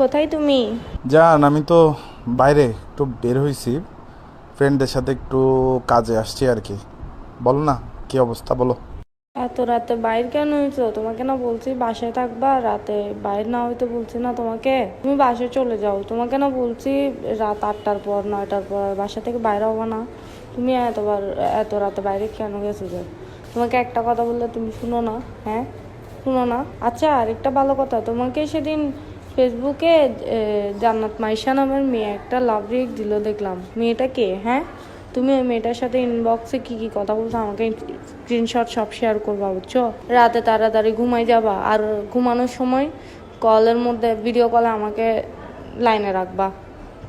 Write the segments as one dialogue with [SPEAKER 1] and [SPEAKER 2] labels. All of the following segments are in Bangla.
[SPEAKER 1] কোথায় তুমি?
[SPEAKER 2] জান আমি তো বাইরে একটু বের হয়েছি ফ্রেন্ডদের সাথে একটু কাজে আসছি আর কি। বলো না কি অবস্থা বলো।
[SPEAKER 1] এত রাতে বাইর কেন হয়েছো তোমাকে না বলছি বাসায় থাকবা রাতে বাইর না হইতে বলছি না তোমাকে। তুমি বাসায় চলে যাও। তোমাকে না বলছি রাত আটটার পর নয়টার পর বাসা থেকে বাইরে হব না। তুমি এতবার এত রাতে বাইরে কেন গেছো যে? তোমাকে একটা কথা বললে তুমি শুনো না হ্যাঁ? শুনো না। আচ্ছা আরেকটা ভালো কথা। তোমাকে সেদিন ফেসবুকে জান্নাত মাইশা নামের মেয়ে একটা লাভ রিক দিল দেখলাম। মেয়েটা কে? হ্যাঁ? তুমি ওই মেয়েটার সাথে ইনবক্সে কি কি কথা বলছো? আমাকে স্ক্রিনশট সব শেয়ার করবা, বুঝছ? রাতে তাড়াতাড়ি ঘুমাই যাবা। আর ঘুমানোর সময় কলের মধ্যে ভিডিও কলে আমাকে লাইনে রাখবা।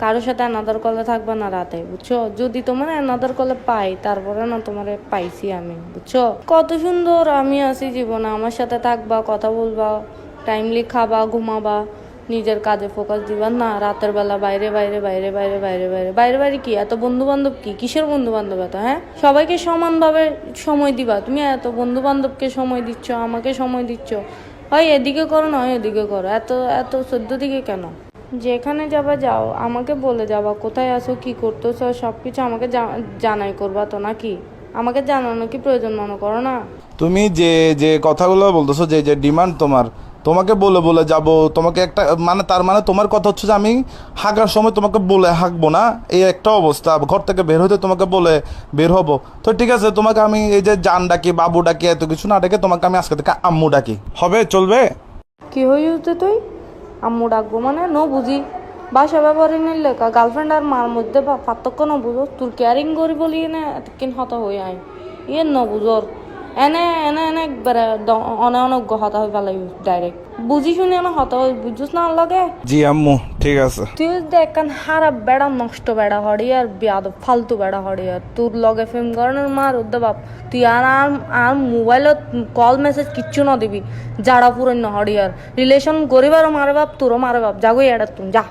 [SPEAKER 1] কারোর সাথে অ্যানাদার কলে থাকবা না রাতে, বুঝছ? যদি তোমার অ্যানাদার কলে পাই, তারপরে না তোমারে পাইছি আমি, বুঝছ? কত সুন্দর আমি আছি জীবনে। আমার সাথে থাকবা, কথা বলবা টাইমলি খাবা, ঘুমাবা। নিজের কাজে ফোকাস দিবা না। রাতের বেলা বাইরে বাইরে বাইরে বাইরে বাইরে বাইরে। বাইরে বাইরে কি? এত বন্ধু বান্ধব কি? কিসের বন্ধু বান্ধব এত হ্যাঁ? সবাইকে সমানভাবে সময় দিবা। তুমি এত বন্ধু বান্ধবকে সময় দিচ্ছ, আমাকে সময় দিচ্ছ। হয় এদিকে করো, না হয় এদিকে করো। এত এত সদ্য দিকে কেন? যেখানে যাবা যাও, আমাকে বলে যাবা কোথায় আছো, কি করতেছো সব কিছু আমাকে জানাই করবা তো নাকি? আমাকে জানানো কি প্রয়োজন মনে করো না?
[SPEAKER 2] তুমি যে যে কথাগুলো বলতেছো, যে যে ডিমান্ড তোমার তোমাকে বলে বলে যাব, তোমাকে একটা মানে তার মানে তোমার কথা হচ্ছে যে আমি হাঁকার সময় তোমাকে বলে হাঁকবো না। এই একটা অবস্থা, ঘর থেকে বের হতে তোমাকে বলে বের হব। তো ঠিক আছে, তোমাকে আমি এই যে জান ডাকি, বাবু ডাকি, এত কিছু না ডেকে তোমাকে আমি আজকে থেকে আম্মু ডাকি। হবে, চলবে?
[SPEAKER 1] কি উঠতে তুই? আম্মু ডাকবো মানে? ন বুঝি। বাসা ব্যবহারে নিলে গার্লফ্রেন্ড আর মার মধ্যে পার্থক্য ন বুঝো। তোর কেয়ারিং করি বলি এনে কিন হতা হয়ে আয়। ইয়ে ন বুঝোর। এনে এনে এনে একবারে দ- অনে অনেক হতা হয়ে পেলাই ডাইরেক্ট বুঝি শুনি এনে হতা হয়ে বুঝছিস না লাগে?
[SPEAKER 2] জি আম্মু ঠিক আছে।
[SPEAKER 1] তুই দেখ কান হারা বেড়া নষ্ট বেড়া হড়ি আর বিয়াদ ফালতু বেড়া হড়ি আর তোর লগে ফেম করানোর মার উদ্দে বাপ তুই আর আর আর মোবাইলত কল মেসেজ কিচ্ছু না দিবি যারা পুরো ন হড়ি আর রিলেশন গরিবারও মারে বাপ তোরও মারে বাপ যাগো এড়া তুই যা।